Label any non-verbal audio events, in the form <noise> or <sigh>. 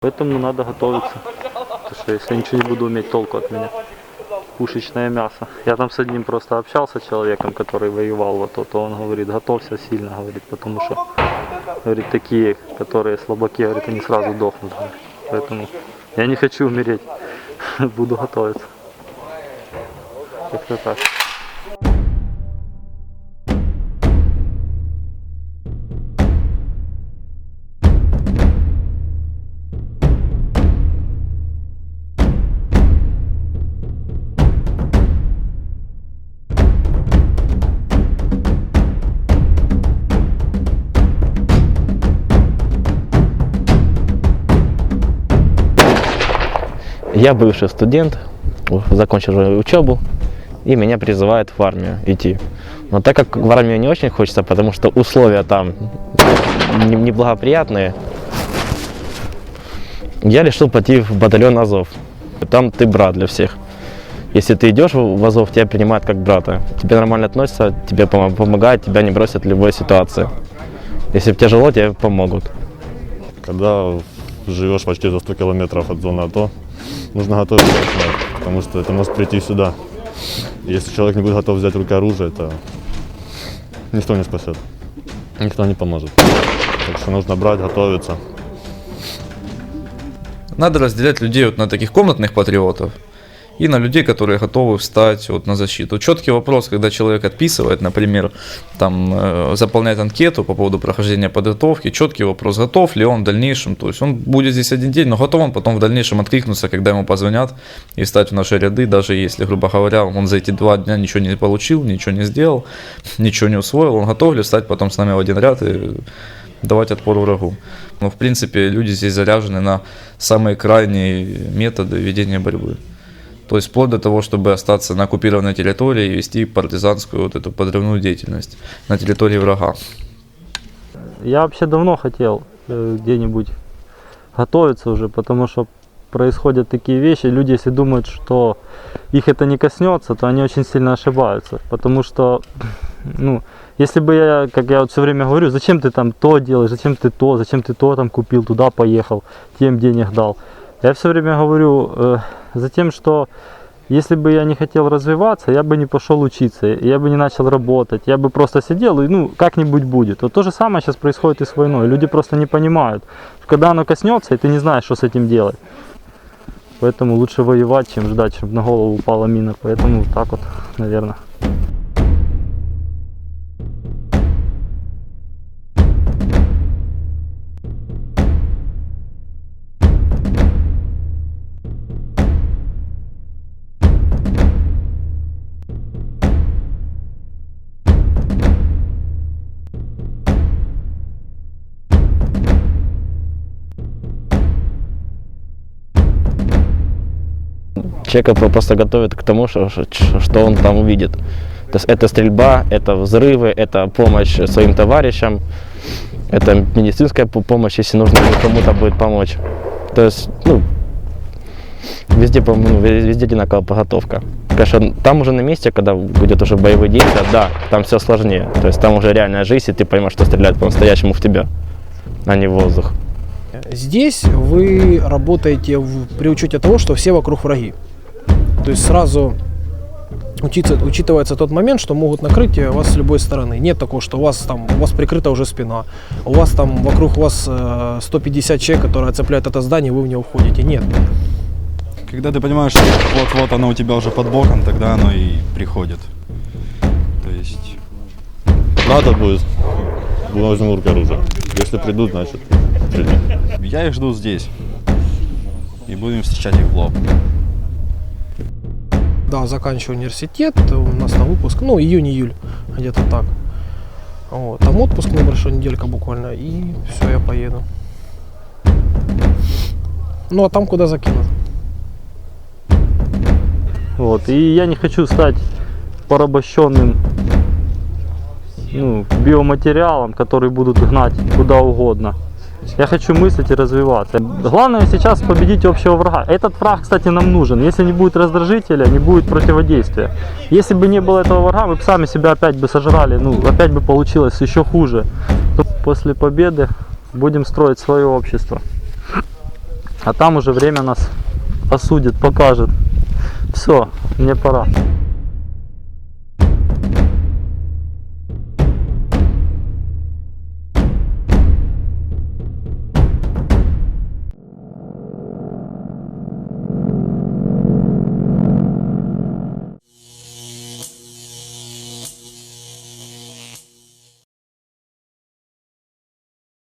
Поэтому надо готовиться. Потому что если я ничего не буду уметь, толку от меня. Пушечное мясо. Я там с одним просто общался человеком, который воевал вот то, он говорит, готовься сильно, говорит, потому что, говорит, такие, которые слабаки, говорит, они сразу дохнут. говорит. Поэтому я не хочу умереть, <laughs> буду готовиться. Как-то так. Я бывший студент, закончил учебу, и меня призывают в армию идти. Но так как в армию не очень хочется, потому что условия там не- неблагоприятные, я решил пойти в батальон Азов. Там ты брат для всех. Если ты идешь в Азов, тебя принимают как брата. Тебе нормально относятся, тебе помо- помогают, тебя не бросят в любой ситуации. Если тяжело, тебе помогут. Когда живешь почти за 100 километров от зоны АТО, нужно готовиться потому что это может прийти сюда. Если человек не будет готов взять в руки оружие, то никто не спасет, никто не поможет. Так что нужно брать, готовиться. Надо разделять людей вот на таких комнатных патриотов и на людей, которые готовы встать вот на защиту. Четкий вопрос, когда человек отписывает, например, там э, заполняет анкету по поводу прохождения подготовки, четкий вопрос, готов ли он в дальнейшем, то есть он будет здесь один день, но готов он потом в дальнейшем откликнуться, когда ему позвонят и встать в наши ряды, даже если, грубо говоря, он за эти два дня ничего не получил, ничего не сделал, ничего не усвоил, он готов ли встать потом с нами в один ряд и давать отпор врагу. Но, в принципе, люди здесь заряжены на самые крайние методы ведения борьбы. То есть вплоть до того, чтобы остаться на оккупированной территории и вести партизанскую вот эту подрывную деятельность на территории врага. Я вообще давно хотел э, где-нибудь готовиться уже, потому что происходят такие вещи. Люди, если думают, что их это не коснется, то они очень сильно ошибаются. Потому что, <clears throat> ну, если бы я, как я вот все время говорю, зачем ты там то делаешь, зачем ты то, зачем ты то там купил, туда поехал, тем денег дал. Я все время говорю э, за тем, что если бы я не хотел развиваться, я бы не пошел учиться, я бы не начал работать, я бы просто сидел и, ну, как-нибудь будет. Вот то же самое сейчас происходит и с войной. Люди просто не понимают, когда оно коснется, и ты не знаешь, что с этим делать. Поэтому лучше воевать, чем ждать, чтобы на голову упала мина. Поэтому вот так вот, наверное. Человека про- просто готовят к тому, что, что- он там увидит. То есть это стрельба, это взрывы, это помощь своим товарищам, это медицинская по- помощь, если нужно кому-то будет помочь. То есть, ну, везде, везде одинаковая подготовка. Конечно, там уже на месте, когда будет уже боевые действия, да, там все сложнее. То есть там уже реальная жизнь, и ты понимаешь, что стреляют по-настоящему в тебя, а не в воздух. Здесь вы работаете в- при учете того, что все вокруг враги. То есть сразу учиться, учитывается тот момент, что могут накрыть э, вас с любой стороны. Нет такого, что у вас там у вас прикрыта уже спина, у вас там вокруг вас э, 150 человек, которые оцепляют это здание, вы в него входите. Нет. Когда ты понимаешь, что вот-вот оно у тебя уже под боком, тогда оно и приходит. То есть Надо будет, возьму в руки оружие. Если придут, значит придут. я их жду здесь. И будем встречать их в лоб. Да, заканчиваю университет, у нас на выпуск, ну, июнь-июль, где-то так. Вот. Там отпуск небольшой, неделька буквально, и все, я поеду. Ну, а там куда закинут? Вот. И я не хочу стать порабощенным ну, биоматериалом, который будут гнать куда угодно. Я хочу мыслить и развиваться. Главное сейчас победить общего врага. Этот враг, кстати, нам нужен. Если не будет раздражителя, не будет противодействия. Если бы не было этого врага, мы бы сами себя опять бы сожрали. Ну, опять бы получилось еще хуже. После победы будем строить свое общество. А там уже время нас осудит, покажет. Все, мне пора.